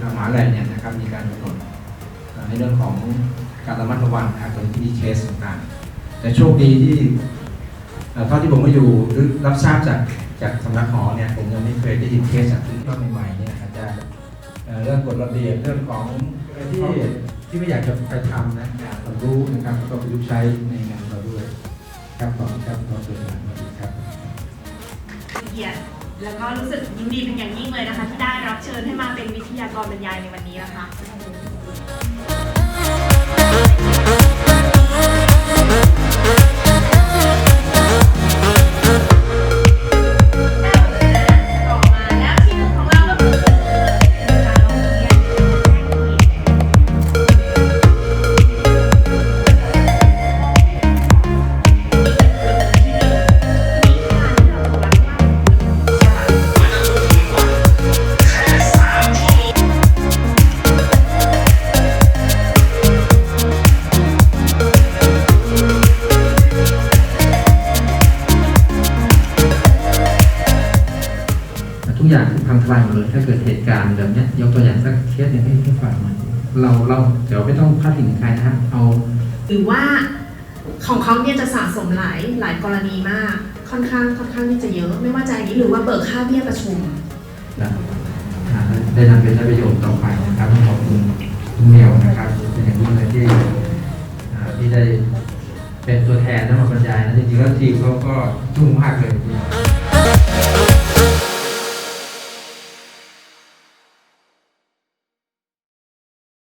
ทางมหาลัยเนี่ยนะครับมีการกำหนดในเรื่องของการระมัดระวังนะครับตอนที่มีเคสต่างๆแต่โชคดีที่เท่าที่ผมมาอยู่หรือรับทราบจากจากสำนักหอเนี่ยผมยังไม่เคยได้ยินเคสจากที่เข้าใหม่ๆเนี่ยอาจจะเอ่อเรื่องกฎระเบียบเรื่องของอะไรที่ที่ไม่อยากจะไปทำนะอยารู้นะครับแล้วก็ประยุกต์ใช้ในงานเราด้วยครับขอบคุณครับขอบคุณครับเกียรติ แล้วก็รู้สึกยินดีเป็นอย่างยิ่งเลยนะคะ ที่ได้รับเชิญให้มาเป็นวิทยากรบรรยายในวันนี้นะคะ ทุกอย่างพังทลายหมดเลยถ้าเกิดเหตุการณ์แบบเนี้ยยกตัวอย่างสักเคสหนึ่งให้ให้ฟังหน่อยเราเราเดี๋ยวไม่ต้องพาดพิงถึงใครนะฮะเอาหรือว่าของเขาเนี่ยจะสะสมหลายหลายกรณีมาก ค่อนข้างค่อนข้างที่จะเยอะ ไม่ว่าจะอันนี้หรือว่าเบิกค่าเบี้ยประชุมนะอ่าได้นำเป็นได้ประโยชน์ต่อไปนะครับขอบคุณคุณเมียวนะครับเป็นอย่างยิ่งเลยที่อ่าที่ได้เป็นตัวแทนและมาบรรยายนะจริงๆแล้วทีมเขาก็ทุ่มมากเลยจริงๆ